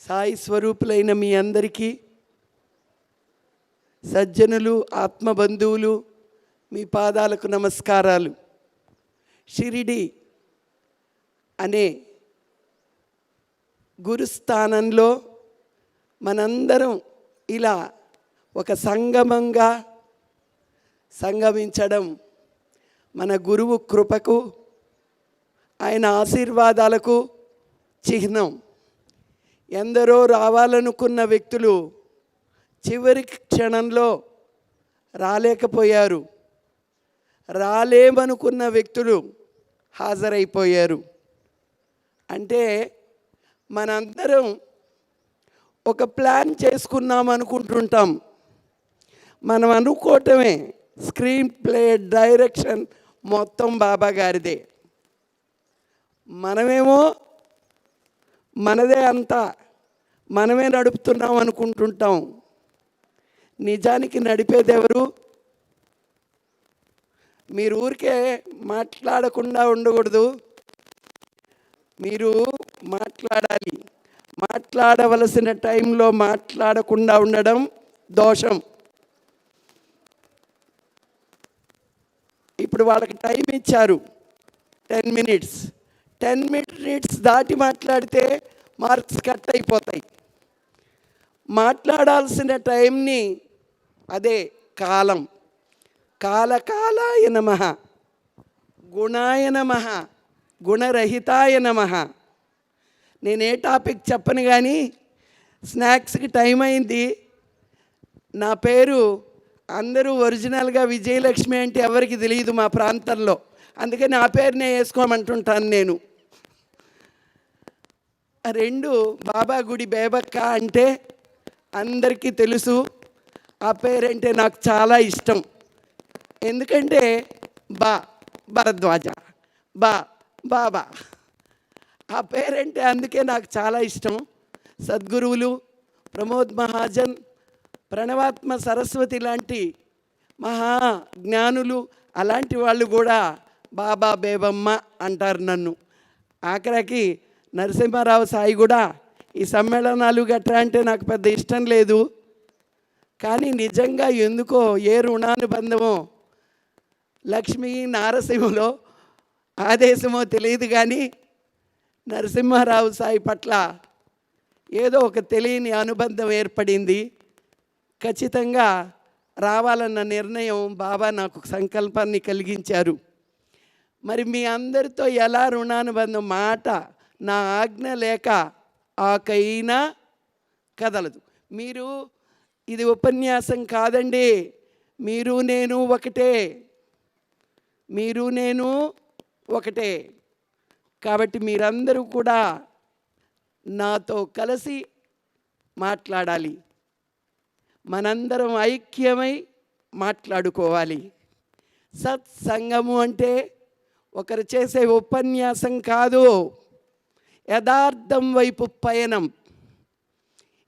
సాయి స్వరూపులైన మీ అందరికీ సజ్జనులు ఆత్మబంధువులు మీ పాదాలకు నమస్కారాలు. షిరిడి అనే గురుస్థానంలో మనందరం ఇలా ఒక సంగమంగా సంగమించడం మన గురువు కృపకు ఆయన ఆశీర్వాదాలకు చిహ్నం. ఎందరో రావాలనుకున్న వ్యక్తులు చివరి క్షణంలో రాలేకపోయారు. రాలేమనుకున్న వ్యక్తులు హాజరైపోయారు. అంటే మనందరం ఒక ప్లాన్ చేసుకున్నాం అనుకుంటుంటాం. మనం అనుకోవటమే స్క్రీన్ ప్లే డైరెక్షన్ మొత్తం బాబా గారిదే. మనమేమో మనదే అంతా మనమే నడుపుతున్నాం అనుకుంటుంటాం. నిజానికి నడిపేది ఎవరు మీరు ఊరికే మాట్లాడకుండా ఉండకూడదు. మీరు మాట్లాడాలి. మాట్లాడవలసిన టైంలో మాట్లాడకుండా ఉండడం దోషం. ఇప్పుడు వాళ్ళకి టైం ఇచ్చారు. Ten minutes. టెన్ మినిట్స్ దాటి మాట్లాడితే మార్క్స్ కట్ అయిపోతాయి. మాట్లాడాల్సిన టైంని అదే కాలం. కాలకాలాయ నమ. గుణాయ నమ. గుణరహితాయ నమ. నేను ఏ టాపిక్ చెప్పను కానీ స్నాక్స్కి టైం అయింది. నా పేరు అందరూ ఒరిజినల్గా విజయలక్ష్మి అంటే ఎవరికి తెలియదు మా ప్రాంతంలో. అందుకే నా పేరునే వేసుకోమంటుంటాను నేను. రెండు బాబా గుడి బేబక్క అంటే అందరికీ తెలుసు. ఆ పేరంటే నాకు చాలా ఇష్టం. ఎందుకంటే బా భరద్వాజ బా బాబా. ఆ పేరంటే అందుకే నాకు చాలా ఇష్టం సద్గురువులు ప్రమోద్ మహాజన్ ప్రణవాత్మ సరస్వతి లాంటి మహా జ్ఞానులు అలాంటి వాళ్ళు కూడా బాబా బేబమ్మ అంటారు నన్ను. ఆఖరికి నరసింహారావు సాయి కూడా ఈ సమ్మేళనాలు గట్రా అంటే నాకు పెద్ద ఇష్టం లేదు. కానీ నిజంగా ఎందుకో ఏ రుణానుబంధమో లక్ష్మీ నారసింహలో ఆదేశమో తెలియదు కానీ నరసింహారావు సాయి పట్ల ఏదో ఒక తెలియని అనుబంధం ఏర్పడింది. ఖచ్చితంగా రావాలన్న నిర్ణయం బాబా నాకు సంకల్పాన్ని కలిగించారు. మరి మీ అందరితో ఎలా రుణానుబంధం మాట నా ఆజ్ఞ లేక ఆకైనా కదలదు. మీరు ఇది ఉపన్యాసం కాదండి. మీరు నేను ఒకటే. మీరు నేను ఒకటే. కాబట్టి మీరందరూ కూడా నాతో కలిసి మాట్లాడాలి. మనందరం ఐక్యమై మాట్లాడుకోవాలి. సత్సంగము అంటే ఒకరు చేసే ఉపన్యాసం కాదు యథార్థం వైపు పయనం.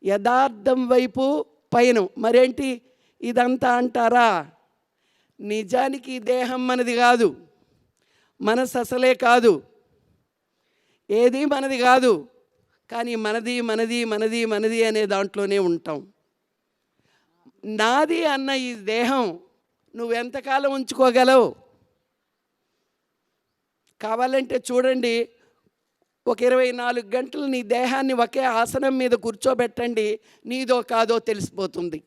యథార్థం వైపు పయనం. మరేంటి? ఇదంతా అంటారా? నిజానికి దేహం మనది కాదు. మనసు అసలే కాదు. ఏది మనది కాదు. కానీ మనది మనది మనది మనది అనే దాంట్లోనే ఉంటాం. నాది అన్న ఈ దేహం నువ్వు ఎంతకాలం ఉంచుకోగలవు? కావాలంటే చూడండి ఒక ఇరవై నాలుగు గంటలు నీ దేహాన్ని ఒకే ఆసనం మీద కూర్చోబెట్టండి నీదో కాదో తెలిసిపోతుంది.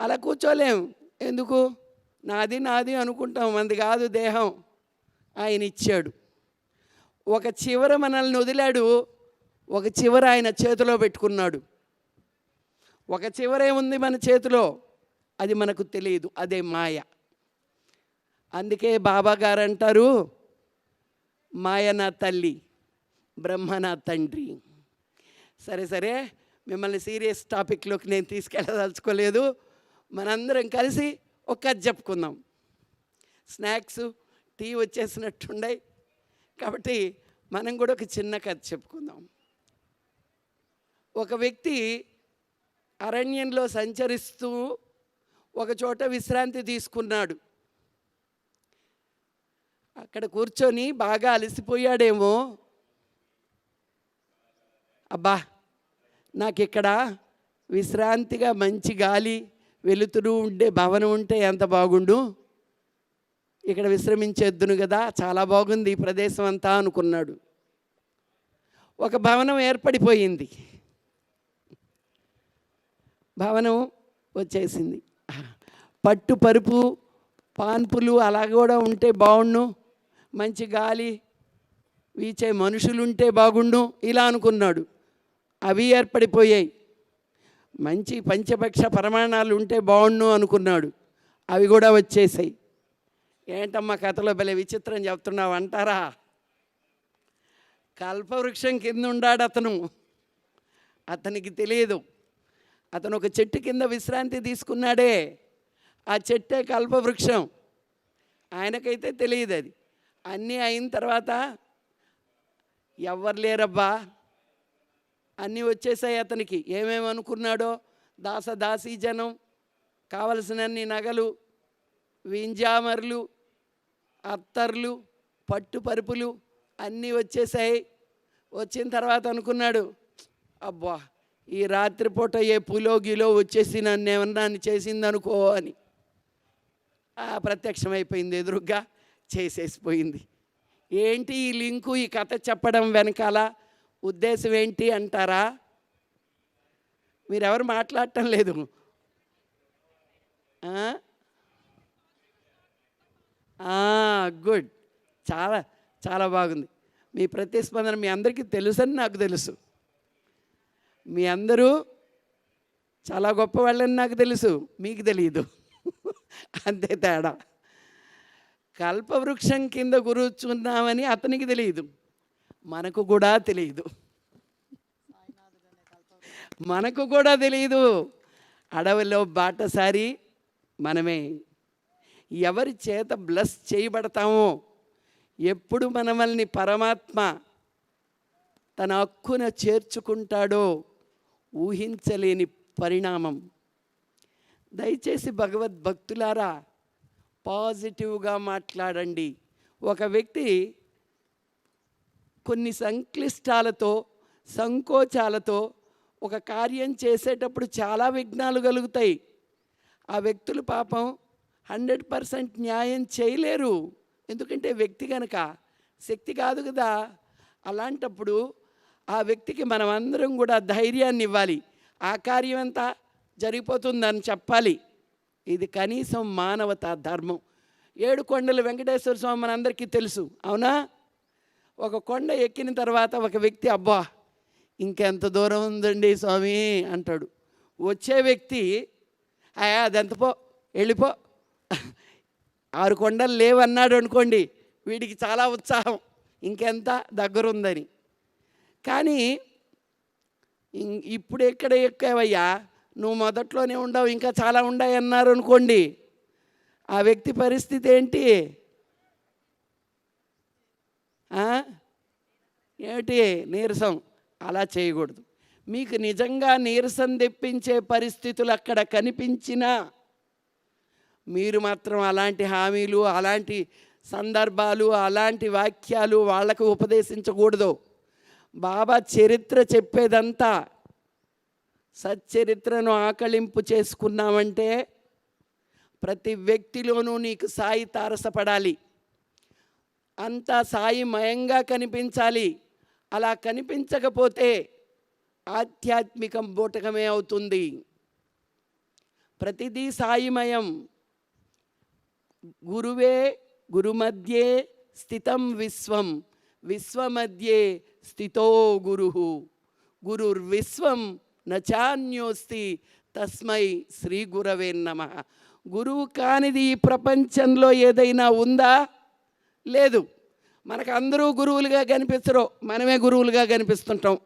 అలా కూర్చోలేం. ఎందుకు? నాది నాది అనుకుంటాం. మంది కాదు దేహం. ఆయన ఇచ్చాడు. ఒక చివర మనల్ని వదిలాడు ఒక చివర ఆయన చేతిలో పెట్టుకున్నాడు. ఒక చివరే ఉంది మన చేతిలో? అది మనకు తెలియదు అదే మాయ. అందుకే బాబా గారు అంటారు మాయ నా తల్లి బ్రహ్మ నా తండ్రి. సరే సరే మిమ్మల్ని సీరియస్ టాపిక్లోకి నేను తీసుకెళ్ళదలుచుకోలేదు. మనందరం కలిసి ఒక కథ చెప్పుకుందాం. స్నాక్స్ టీ వచ్చేసినట్టుండే కాబట్టి మనం కూడా ఒక చిన్న కథ చెప్పుకుందాం. ఒక వ్యక్తి అరణ్యంలో సంచరిస్తూ ఒక చోట విశ్రాంతి తీసుకున్నాడు. అక్కడ కూర్చొని బాగా అలసిపోయాడేమో. అబ్బా! నాకు ఇక్కడ విశ్రాంతిగా మంచి గాలి వెలుతురు ఉండే భవనం ఉంటే ఎంత బాగుండు? ఇక్కడ విశ్రమించేద్దును కదా చాలా బాగుంది ఈ ప్రదేశం అంతా అనుకున్నాడు. ఒక భవనం ఏర్పడిపోయింది. భవనం వచ్చేసింది. పట్టు పరుపు పాన్పులు అలా కూడా ఉంటే బాగుండు. మంచి గాలి వీచే మనుషులు ఉంటే బాగుండు. ఇలా అనుకున్నాడు. అవి ఏర్పడిపోయాయి. మంచి పంచపక్ష ప్రమాణాలు ఉంటే బాగుండు అనుకున్నాడు. అవి కూడా వచ్చేసాయి. ఏంటమ్మా కథలో భలే విచిత్రం చెప్తున్నావు అంటారా? కల్పవృక్షం కింద ఉండాడు అతను. అతనికి తెలియదు అతను ఒక చెట్టు కింద విశ్రాంతి తీసుకున్నాడే. ఆ చెట్టే కల్పవృక్షం. ఆయనకైతే తెలియదు అది. అన్నీ అయిన తర్వాత ఎవ్వరు లేరబ్బా. అన్నీ వచ్చేసాయి అతనికి. ఏమేమి అనుకున్నాడో? దాస దాసీ జనం కావలసినన్ని నగలు వింజామర్లు అత్తర్లు పట్టు పరుపులు అన్నీ వచ్చేసాయి. వచ్చిన తర్వాత అనుకున్నాడు అబ్బా ఈ రాత్రిపూట ఏ పులోగిలో వచ్చేసి నన్ను ఏమన్నా చేసిందనుకో అని. ఆ ప్రత్యక్షమైపోయింది ఎదురుగ్గా చేసేసిపోయింది. ఏంటి ఈ లింకు ఈ కథ చెప్పడం వెనకాల ఉద్దేశం ఏంటి అంటారా? మీరెవరు మాట్లాడటం లేదు. గుడ్. చాలా చాలా బాగుంది. మీ ప్రతిస్పందన మీ అందరికీ తెలుసని నాకు తెలుసు. మీ అందరూ చాలా గొప్ప వాళ్ళని నాకు తెలుసు. మీకు తెలియదు అంతే తేడా. కల్పవృక్షం కింద కూర్చున్నామని అతనికి తెలియదు మనకు కూడా తెలియదు మనకు కూడా తెలియదు అడవిలో బాటసారి మనమే. ఎవరి చేత బ్లస్ చేయబడతామో ఎప్పుడు మనమల్ని పరమాత్మ తన హక్కున చేర్చుకుంటాడో ఊహించలేని పరిణామం. దయచేసి భగవద్భక్తులారా పాజిటివ్గా మాట్లాడండి. ఒక వ్యక్తి కొన్ని సంక్లిష్టాలతో సంకోచాలతో ఒక కార్యం చేసేటప్పుడు చాలా విఘ్నాలు కలుగుతాయి. ఆ వ్యక్తులు పాపం హండ్రెడ్ పర్సెంట్ న్యాయం చేయలేరు. ఎందుకంటే వ్యక్తి కనుక శక్తి కాదు కదా. అలాంటప్పుడు ఆ వ్యక్తికి మనం అందరం కూడా ధైర్యాన్ని ఇవ్వాలి. ఆ కార్యం అంతా జరిగిపోతుందని చెప్పాలి. ఇది కనీసం మానవత ధర్మం. ఏడు కొండలు వెంకటేశ్వర స్వామి మనందరికీ తెలుసు. అవునా? ఒక కొండ ఎక్కిన తర్వాత ఒక వ్యక్తి అబ్బా ఇంకెంత దూరం ఉందండి స్వామి అంటాడు. వచ్చే వ్యక్తి అయ్యా అదెంత పో వెళ్ళిపో ఆరు కొండలు లేవన్నాడు అనుకోండి వీడికి చాలా ఉత్సాహం. ఇంకెంత దగ్గరుందని. కానీ ఇం- ఇప్పుడు ఎక్కడ ఎక్కావయ్యా? నువ్వు మొదట్లోనే ఉండవు ఇంకా చాలా ఉన్నాయి అన్నారు అనుకోండి. ఆ వ్యక్తి పరిస్థితి ఏంటి? ఏమిటి? నీరసం. అలా చేయకూడదు. మీకు నిజంగా నీరసం తెప్పించే పరిస్థితులు అక్కడ కనిపించినా మీరు మాత్రం అలాంటి హామీలు అలాంటి సందర్భాలు అలాంటి వాక్యాలు వాళ్ళకు ఉపదేశించకూడదు. బాబా చరిత్ర చెప్పేదంతా సచ్చరిత్రను ఆకలింపు చేసుకున్నామంటే ప్రతి వ్యక్తిలోనూ నీకు సాయి తారసపడాలి. అంతా సాయిమయంగా కనిపించాలి. అలా కనిపించకపోతే ఆధ్యాత్మికం బూటకమే అవుతుంది. ప్రతిదీ సాయిమయం గురువే గురుమధ్యే స్థితం విశ్వం. విశ్వమధ్యే స్థితో గురు. గురుర్విశ్వం నచాన్యోస్తి తస్మై శ్రీ గురవే నమ. గురువు కానిది ఈ ప్రపంచంలో ఏదైనా ఉందా? లేదు. మనకు అందరూ గురువులుగా కనిపిస్తారు. మనమే గురువులుగా కనిపిస్తుంటాం.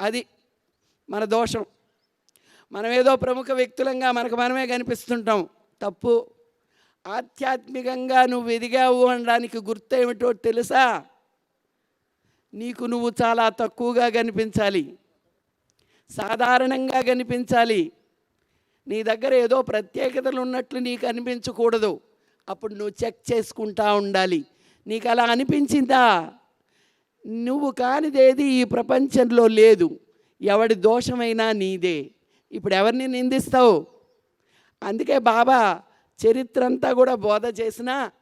అది మన దోషం. మనమేదో ప్రముఖ వ్యక్తులంగా మనకు మనమే కనిపిస్తుంటాం. తప్పు ఆధ్యాత్మికంగా నువ్వు ఎదిగావు అనడానికి గుర్తు ఏమిటో తెలుసా? నీకు నువ్వు చాలా తక్కువగా కనిపించాలి. సాధారణంగా కనిపించాలి. నీ దగ్గర ఏదో ప్రత్యేకతలు ఉన్నట్లు నీకు అనిపించకూడదు. అప్పుడు నువ్వు చెక్ చేసుకుంటా ఉండాలి. నీకు అలా అనిపించిందా? నువ్వు కానిదేది ఈ ప్రపంచంలో లేదు. ఎవడి దోషమైనా నీదే. ఇప్పుడు ఎవరిని నిందిస్తావు? అందుకే బాబా చరిత్ర అంతా కూడా బోధ చేసినా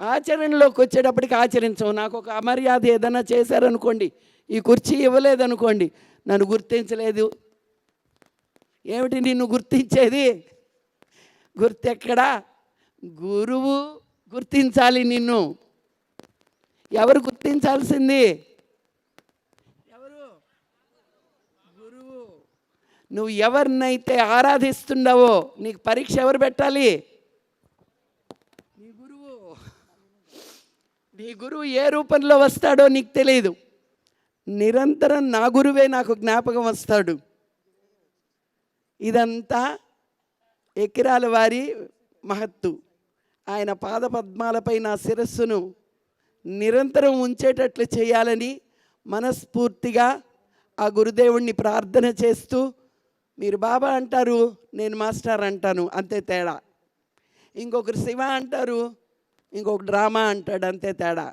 ఆచరణలోకి వచ్చేటప్పటికి ఆచరించవు. నాకు ఒక అమర్యాద ఏదైనా చేశారనుకోండి ఈ కుర్చీ ఇవ్వలేదనుకోండి నన్ను గుర్తించలేదు. ఏమిటి నిన్ను గుర్తించేది? గుర్తెక్కడా? గురువు గుర్తించాలి నిన్ను. ఎవరు గుర్తించాల్సింది ఎవరు గురువు నువ్వు ఎవరినైతే ఆరాధిస్తుండవో నీకు పరీక్ష ఎవరు పెట్టాలి? నీ గురువు. నీ గురువు ఏ రూపంలో వస్తాడో నీకు తెలియదు నిరంతరం నా గురువే నాకు జ్ఞాపకం వస్తాడు. ఇదంతా ఎకిరాల వారి మహత్తు. ఆయన పాదపద్మాలపై నా శిరస్సును నిరంతరం ఉంచేటట్లు చేయాలని మనస్ఫూర్తిగా ఆ గురుదేవుణ్ణి ప్రార్థన చేస్తూ మీరు బాబా అంటారు నేను మాస్టర్ అంటాను అంతే తేడా. ఇంకొకరు శివ అంటారు ఇంకొక డ్రామా అంటాడు అంతే తేడా.